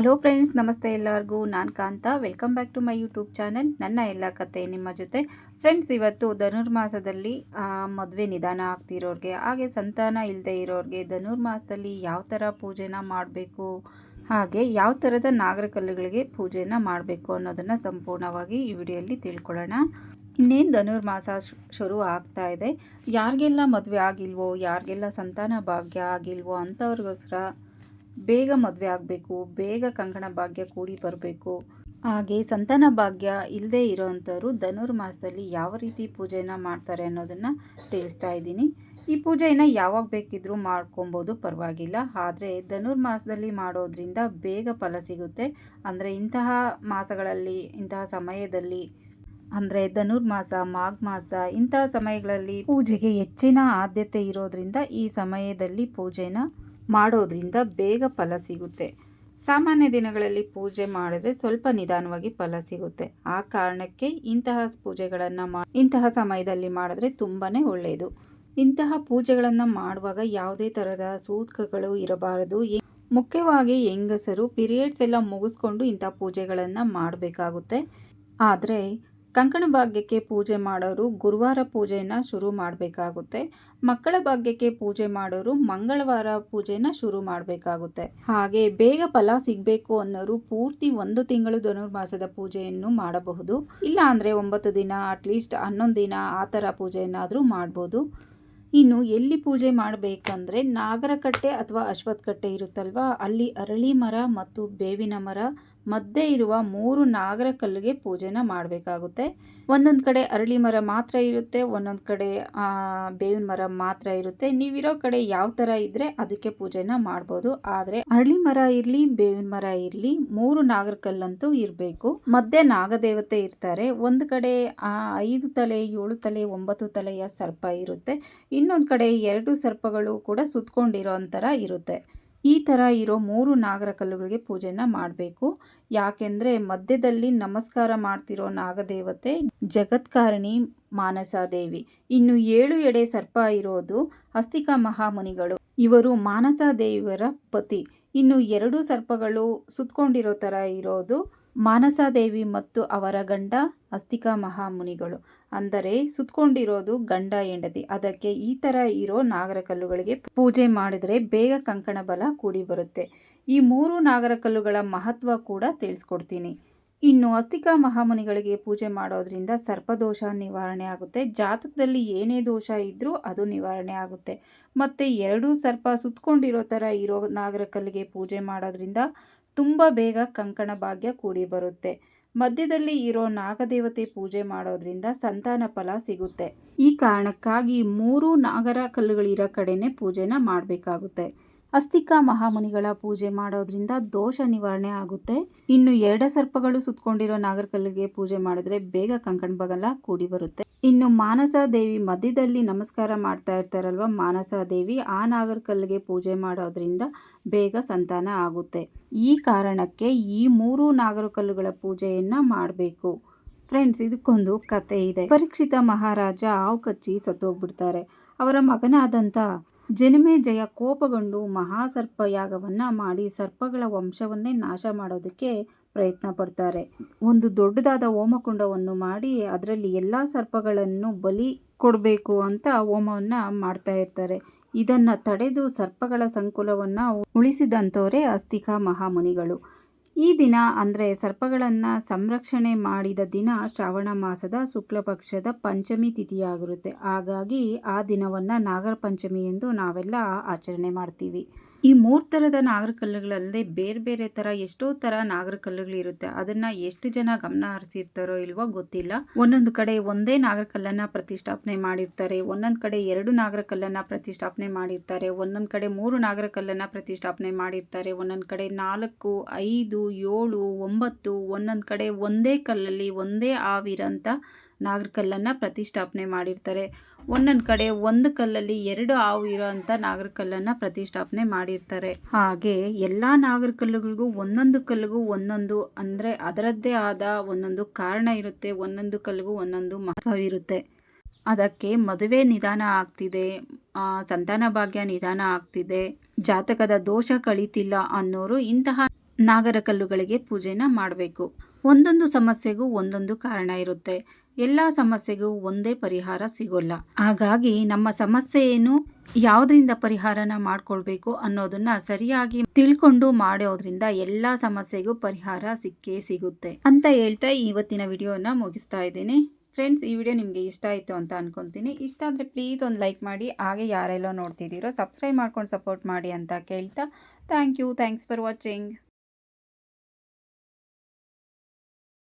Hello friends ನಮಸ್ತೆ ಎಲ್ಲರಿಗೂ. ನಾನು Kanta. Welcome back to my YouTube channel ನನ್ನ ಎಲ್ಲ ಕತೆ ನಿಮ್ಮ ಜೊತೆ. ಫ್ರೆಂಡ್ಸ್ ಇವತ್ತು ಧನುರ್ಮಾಸದಲ್ಲಿ ಮದುವೆ ನಿಧಾನ ಆಗ್ತಿರೋರಿಗೆ, ಹಾಗೆ ಸಂತಾನ ಇಲ್ಲದೆ ಇರೋರಿಗೆ ಧನುರ್ಮಾಸದಲ್ಲಿ ಯಾವ ಥರ ಪೂಜೆನ ಮಾಡಬೇಕು, ಹಾಗೆ ಯಾವ ಥರದ ನಾಗರಕಲ್ಲುಗಳಿಗೆ ಪೂಜೆನ ಮಾಡಬೇಕು ಅನ್ನೋದನ್ನು ಸಂಪೂರ್ಣವಾಗಿ ಈ ವಿಡಿಯೋಲ್ಲಿ ತಿಳ್ಕೊಳ್ಳೋಣ. ಇನ್ನೇನು ಧನುರ್ಮಾಸ ಶುರು ಆಗ್ತಾ ಇದೆ. ಯಾರಿಗೆಲ್ಲ ಮದುವೆ ಆಗಿಲ್ವೋ, ಯಾರಿಗೆಲ್ಲ ಸಂತಾನ ಭಾಗ್ಯ ಆಗಿಲ್ವೋ ಅಂಥವ್ರಿಗೋಸ್ಕರ ಬೇಗ ಮದುವೆ ಆಗಬೇಕು, ಬೇಗ ಕಂಕಣ ಭಾಗ್ಯ ಕೂಡಿ ಬರಬೇಕು. ಹಾಗೆ ಸಂತಾನ ಭಾಗ್ಯ ಇಲ್ಲದೆ ಇರೋವಂಥವ್ರು ಧನುರ್ಮಾಸದಲ್ಲಿ ಯಾವ ರೀತಿ ಪೂಜೆನ ಮಾಡ್ತಾರೆ ಅನ್ನೋದನ್ನು ತಿಳಿಸ್ತಾ ಇದ್ದೀನಿ. ಈ ಪೂಜೆಯನ್ನು ಯಾವಾಗ ಬೇಕಿದ್ರೂ ಮಾಡ್ಕೊಬೋದು, ಪರವಾಗಿಲ್ಲ. ಆದರೆ ಧನುರ್ಮಾಸದಲ್ಲಿ ಮಾಡೋದ್ರಿಂದ ಬೇಗ ಫಲ ಸಿಗುತ್ತೆ. ಅಂದರೆ ಇಂತಹ ಮಾಸಗಳಲ್ಲಿ, ಇಂತಹ ಸಮಯದಲ್ಲಿ, ಅಂದರೆ ಧನುರ್ಮಾಸ ಮಾಘ ಮಾಸ, ಇಂತಹ ಸಮಯಗಳಲ್ಲಿ ಪೂಜೆಗೆ ಹೆಚ್ಚಿನ ಆದ್ಯತೆ ಇರೋದ್ರಿಂದ ಈ ಸಮಯದಲ್ಲಿ ಪೂಜೆನ ಮಾಡೋದ್ರಿಂದ ಬೇಗ ಫಲ ಸಿಗುತ್ತೆ. ಸಾಮಾನ್ಯ ದಿನಗಳಲ್ಲಿ ಪೂಜೆ ಮಾಡಿದ್ರೆ ಸ್ವಲ್ಪ ನಿಧಾನವಾಗಿ ಫಲ ಸಿಗುತ್ತೆ. ಆ ಕಾರಣಕ್ಕೆ ಇಂತಹ ಪೂಜೆಗಳನ್ನು ಮಾ, ಇಂತಹ ಸಮಯದಲ್ಲಿ ಮಾಡಿದ್ರೆ ತುಂಬಾ ಒಳ್ಳೆಯದು ಇಂತಹ ಪೂಜೆಗಳನ್ನು ಮಾಡುವಾಗ ಯಾವುದೇ ಥರದ ಸೂತ್ಕಗಳು ಇರಬಾರದು. ಮುಖ್ಯವಾಗಿ ಹೆಂಗಸರು ಪಿರಿಯಡ್ಸ್ ಎಲ್ಲ ಮುಗಿಸ್ಕೊಂಡು ಇಂಥ ಪೂಜೆಗಳನ್ನು ಮಾಡಬೇಕಾಗುತ್ತೆ. ಆದರೆ ಕಂಕಣ ಭಾಗ್ಯಕ್ಕೆ ಪೂಜೆ ಮಾಡೋರು ಗುರುವಾರ ಪೂಜೆನ ಶುರು ಮಾಡಬೇಕಾಗುತ್ತೆ. ಮಕ್ಕಳ ಭಾಗ್ಯಕ್ಕೆ ಪೂಜೆ ಮಾಡೋರು ಮಂಗಳವಾರ ಪೂಜೆನ ಶುರು ಮಾಡಬೇಕಾಗುತ್ತೆ. ಹಾಗೆ ಬೇಗ ಫಲ ಸಿಗಬೇಕು ಅನ್ನೋರು ಪೂರ್ತಿ ಒಂದು ತಿಂಗಳು ಧನುರ್ಮಾಸದ ಪೂಜೆಯನ್ನು ಮಾಡಬಹುದು. ಇಲ್ಲ ಅಂದರೆ ಒಂಬತ್ತು ದಿನ ಅಟ್ಲೀಸ್ಟ್ ಹನ್ನೊಂದು ದಿನ ಆ ಥರ ಪೂಜೆಯನ್ನಾದರೂ ಮಾಡ್ಬೋದು. ಇನ್ನು ಎಲ್ಲಿ ಪೂಜೆ ಮಾಡಬೇಕಂದ್ರೆ ನಾಗರಕಟ್ಟೆ ಅಥವಾ ಅಶ್ವತ್ಥಕಟ್ಟೆ ಇರುತ್ತಲ್ವ, ಅಲ್ಲಿ ಅರಳಿ ಮರ ಮತ್ತು ಬೇವಿನ ಮರ ಮಧ್ಯೆ ಇರುವ ಮೂರು ನಾಗರ ಕಲ್ಲಿಗೆ ಪೂಜೆನ ಮಾಡಬೇಕಾಗುತ್ತೆ. ಒಂದೊಂದು ಕಡೆ ಅರಳಿ ಮರ ಮಾತ್ರ ಇರುತ್ತೆ, ಒಂದೊಂದು ಕಡೆ ಬೇವಿನ ಮರ ಮಾತ್ರ ಇರುತ್ತೆ. ನೀವಿರೋ ಕಡೆ ಯಾವ ಥರ ಇದ್ರೆ ಅದಕ್ಕೆ ಪೂಜೆನ ಮಾಡ್ಬೋದು. ಆದರೆ ಅರಳಿ ಮರ ಇರಲಿ, ಬೇವಿನ ಮರ ಇರಲಿ, ಮೂರು ನಾಗರ ಕಲ್ಲಂತೂ ಇರಬೇಕು. ಮಧ್ಯೆ ನಾಗದೇವತೆ ಇರ್ತಾರೆ. ಒಂದು ಕಡೆ ಐದು ತಲೆ, ಏಳು ತಲೆ, ಒಂಬತ್ತು ತಲೆಯ ಸರ್ಪ ಇರುತ್ತೆ. ಇನ್ನೊಂದು ಕಡೆ ಎರಡು ಸರ್ಪಗಳು ಕೂಡ ಸುತ್ತಕೊಂಡಿರೋ ಥರ ಇರುತ್ತೆ. ಈ ಥರ ಇರೋ ಮೂರು ನಾಗರ ಕಲ್ಲುಗಳಿಗೆ ಪೂಜೆನ ಮಾಡಬೇಕು. ಯಾಕೆಂದರೆ ಮಧ್ಯದಲ್ಲಿ ನಮಸ್ಕಾರ ಮಾಡ್ತಿರೋ ನಾಗದೇವತೆ, ಜಗತ್ಕಾರಣಿ ಮಾನಸಾದೇವಿ ಇನ್ನು ಏಳು ಎಡೆ ಸರ್ಪ ಇರೋದು ಅಸ್ತಿಕ ಮಹಾಮುನಿಗಳು. ಇವರು ಮಾನಸಾದೇವಿಯರ ಪತಿ. ಇನ್ನು ಎರಡು ಸರ್ಪಗಳು ಸುತ್ತಕೊಂಡಿರೋ ಥರ ಇರೋದು ಮಾನಸಾದೇವಿ ಮತ್ತು ಅವರ ಗಂಡ ಅಸ್ತಿಕಾ ಮಹಾಮುನಿಗಳು. ಅಂದರೆ ಸುತ್ಕೊಂಡಿರೋದು ಗಂಡ ಹೆಂಡತಿ. ಅದಕ್ಕೆ ಈ ಥರ ಇರೋ ನಾಗರ ಕಲ್ಲುಗಳಿಗೆ ಪೂಜೆ ಮಾಡಿದರೆ ಬೇಗ ಕಂಕಣ ಬಲ ಕೂಡಿ ಬರುತ್ತೆ. ಈ ಮೂರು ನಾಗರ ಕಲ್ಲುಗಳ ಮಹತ್ವ ಕೂಡ ತಿಳಿಸ್ಕೊಡ್ತೀನಿ. ಇನ್ನು ಅಸ್ತಿಕಾ ಮಹಾಮುನಿಗಳಿಗೆ ಪೂಜೆ ಮಾಡೋದ್ರಿಂದ ಸರ್ಪದೋಷ ನಿವಾರಣೆ ಆಗುತ್ತೆ. ಜಾತಕದಲ್ಲಿ ಏನೇ ದೋಷ ಇದ್ದರೂ ಅದು ನಿವಾರಣೆ ಆಗುತ್ತೆ. ಮತ್ತು ಎರಡೂ ಸರ್ಪ ಸುತ್ಕೊಂಡಿರೋ ಥರ ಇರೋ ನಾಗರ ಕಲ್ಲಿಗೆ ಪೂಜೆ ಮಾಡೋದ್ರಿಂದ ತುಂಬ ಬೇಗ ಕಂಕಣ ಭಾಗ್ಯ ಕೂಡಿ ಬರುತ್ತೆ. ಮಧ್ಯದಲ್ಲಿ ಇರೋ ನಾಗದೇವತೆ ಪೂಜೆ ಮಾಡೋದ್ರಿಂದ ಸಂತಾನ ಫಲ ಸಿಗುತ್ತೆ. ಈ ಕಾರಣಕ್ಕಾಗಿ ಮೂರು ನಾಗರ ಕಲ್ಲುಗಳಿರೋ ಕಡೆನೆ ಪೂಜೆನ ಮಾಡಬೇಕಾಗುತ್ತೆ. ಅಸ್ತಿಕ ಮಹಾಮುನಿಗಳ ಪೂಜೆ ಮಾಡೋದ್ರಿಂದ ದೋಷ ನಿವಾರಣೆ ಆಗುತ್ತೆ. ಇನ್ನು ಎರಡ ಸರ್ಪಗಳು ಸುತ್ತಕೊಂಡಿರೋ ನಾಗರಕಲ್ಲಿಗೆ ಪೂಜೆ ಮಾಡಿದ್ರೆ ಬೇಗ ಕಂಕಣ ಬಗಲ ಕೂಡಿ ಬರುತ್ತೆ. ಇನ್ನು ಮಾನಸ ದೇವಿ ಮಧ್ಯದಲ್ಲಿ ನಮಸ್ಕಾರ ಮಾಡ್ತಾ ಇರ್ತಾರಲ್ವ? ಮಾನಸ ದೇವಿ ಆ ನಾಗರಕಲ್ಲಿಗೆ ಪೂಜೆ ಮಾಡೋದ್ರಿಂದ ಬೇಗ ಸಂತಾನ ಆಗುತ್ತೆ. ಈ ಕಾರಣಕ್ಕೆ ಈ ಮೂರು ನಾಗರಕಲ್ಲುಗಳ ಪೂಜೆಯನ್ನು ಮಾಡಬೇಕು. ಫ್ರೆಂಡ್ಸ್, ಇದಕ್ಕೊಂದು ಕತೆ ಇದೆ. ಪರೀಕ್ಷಿತ ಮಹಾರಾಜ ಹಾವು ಕಚ್ಚಿ ಸತ್ತೋಗ್ಬಿಡ್ತಾರೆ. ಅವರ ಮಗನಾದಂಥ ಜಯ ಕೋಪಗೊಂಡು ಮಹಾಸರ್ಪ ಯಾಗವನ್ನು ಮಾಡಿ ಸರ್ಪಗಳ ವಂಶವನ್ನೇ ನಾಶ ಮಾಡೋದಕ್ಕೆ ಪ್ರಯತ್ನ ಪಡ್ತಾರೆ. ಒಂದು ದೊಡ್ಡದಾದ ಹೋಮಕುಂಡವನ್ನು ಮಾಡಿ ಅದರಲ್ಲಿ ಎಲ್ಲ ಸರ್ಪಗಳನ್ನು ಬಲಿ ಕೊಡಬೇಕು ಅಂತ ಹೋಮವನ್ನು ಮಾಡ್ತಾ ಇರ್ತಾರೆ. ಇದನ್ನು ತಡೆದು ಸರ್ಪಗಳ ಸಂಕುಲವನ್ನು ಉಳಿಸಿದಂಥವರೇ ಅಸ್ತಿಕಾ ಮಹಾಮುನಿಗಳು. ಈ ದಿನ ಅಂದರೆ ಸರ್ಪಗಳನ್ನು ಸಂರಕ್ಷಣೆ ಮಾಡಿದ ದಿನ ಶ್ರಾವಣ ಮಾಸದ ಶುಕ್ಲಪಕ್ಷದ ಪಂಚಮಿ ತಿಥಿಯಾಗಿರುತ್ತೆ. ಹಾಗಾಗಿ ಆ ದಿನವನ್ನು ನಾಗರ ಪಂಚಮಿ ಎಂದು ನಾವೆಲ್ಲ ಆಚರಣೆ ಮಾಡ್ತೀವಿ. ಈ ಮೂರು ಥರದ ನಾಗರಕಲ್ಲುಗಳಲ್ಲದೆ ಬೇರೆ ಬೇರೆ ಥರ ಎಷ್ಟೋ ಥರ ನಾಗರಕಲ್ಲುಗಳಿರುತ್ತೆ. ಅದನ್ನು ಎಷ್ಟು ಜನ ಗಮನ ಹರಿಸಿರ್ತಾರೋ ಇಲ್ವೋ ಗೊತ್ತಿಲ್ಲ. ಒಂದೊಂದು ಕಡೆ ಒಂದೇ ನಾಗರಕಲ್ಲನ್ನು ಪ್ರತಿಷ್ಠಾಪನೆ ಮಾಡಿರ್ತಾರೆ. ಒಂದೊಂದು ಕಡೆ ಎರಡು ನಾಗರಕಲ್ಲನ್ನು ಪ್ರತಿಷ್ಠಾಪನೆ ಮಾಡಿರ್ತಾರೆ. ಒಂದೊಂದು ಕಡೆ ಮೂರು ನಾಗರಕಲ್ಲನ್ನು ಪ್ರತಿಷ್ಠಾಪನೆ ಮಾಡಿರ್ತಾರೆ. ಒಂದೊಂದು ಕಡೆ ನಾಲ್ಕು, ಐದು, ಏಳು, ಒಂಬತ್ತು, ಒಂದೊಂದು ಕಡೆ ಒಂದೇ ಕಲ್ಲಲ್ಲಿ ಒಂದೇ ಆವಿರಂತ ನಾಗರಕಲ್ಲನ್ನು ಪ್ರತಿಷ್ಠಾಪನೆ ಮಾಡಿರ್ತಾರೆ. ಒಂದೊಂದು ಕಡೆ ಒಂದು ಕಲ್ಲಲ್ಲಿ ಎರಡು ಹಾವು ಇರೋವಂಥ ನಾಗರಕಲ್ಲನ್ನು ಪ್ರತಿಷ್ಠಾಪನೆ ಮಾಡಿರ್ತಾರೆ. ಹಾಗೆ ಎಲ್ಲ ನಾಗರಕಲ್ಲುಗಳಿಗೂ ಒಂದೊಂದು ಕಲ್ಲಿಗೂ ಒಂದೊಂದು ಅಂದರೆ ಅದರದ್ದೇ ಆದ ಒಂದೊಂದು ಕಾರಣ ಇರುತ್ತೆ, ಒಂದೊಂದು ಕಲ್ಲಿಗೂ ಒಂದೊಂದು ಮಹತ್ವವಿರುತ್ತೆ. ಅದಕ್ಕೆ ಮದುವೆ ನಿಧಾನ ಆಗ್ತಿದೆ ಸಂತಾನ ಭಾಗ್ಯ ನಿಧಾನ ಆಗ್ತಿದೆ. ಜಾತಕದ ದೋಷ ಕಳೀತಿಲ್ಲ ಅನ್ನೋರು ಇಂತಹ ನಾಗರ ಕಲ್ಲುಗಳಿಗೆ ಪೂಜೆನ ಮಾಡಬೇಕು. ಒಂದೊಂದು ಸಮಸ್ಯೆಗೂ ಒಂದೊಂದು ಕಾರಣ ಇರುತ್ತೆ. ಎಲ್ಲ ಸಮಸ್ಯೆಗೂ ಒಂದೇ ಪರಿಹಾರ ಸಿಗೋಲ್ಲ. ಹಾಗಾಗಿ ನಮ್ಮ ಸಮಸ್ಯೆ ಏನು, ಯಾವುದರಿಂದ ಪರಿಹಾರನ ಮಾಡ್ಕೊಳ್ಬೇಕು ಅನ್ನೋದನ್ನ ಸರಿಯಾಗಿ ತಿಳ್ಕೊಂಡು ಮಾಡೋದ್ರಿಂದ ಎಲ್ಲ ಸಮಸ್ಯೆಗೂ ಪರಿಹಾರ ಸಿಕ್ಕೇ ಸಿಗುತ್ತೆ ಅಂತ ಹೇಳ್ತಾ ಇವತ್ತಿನ ವಿಡಿಯೋನ ಮುಗಿಸ್ತಾ ಇದ್ದೀನಿ. ಫ್ರೆಂಡ್ಸ್, ಈ ವಿಡಿಯೋ ನಿಮಗೆ ಇಷ್ಟ ಆಯಿತು ಅಂತ ಅನ್ಕೊತೀನಿ. ಇಷ್ಟ ಆದರೆ ಪ್ಲೀಸ್ ಒಂದು ಲೈಕ್ ಮಾಡಿ. ಹಾಗೆ ಯಾರೆಲ್ಲೋ ನೋಡ್ತಿದ್ದೀರೋ ಸಬ್ಸ್ಕ್ರೈಬ್ ಮಾಡ್ಕೊಂಡು ಸಪೋರ್ಟ್ ಮಾಡಿ ಅಂತ ಕೇಳ್ತಾ thank you. Thanks for watching.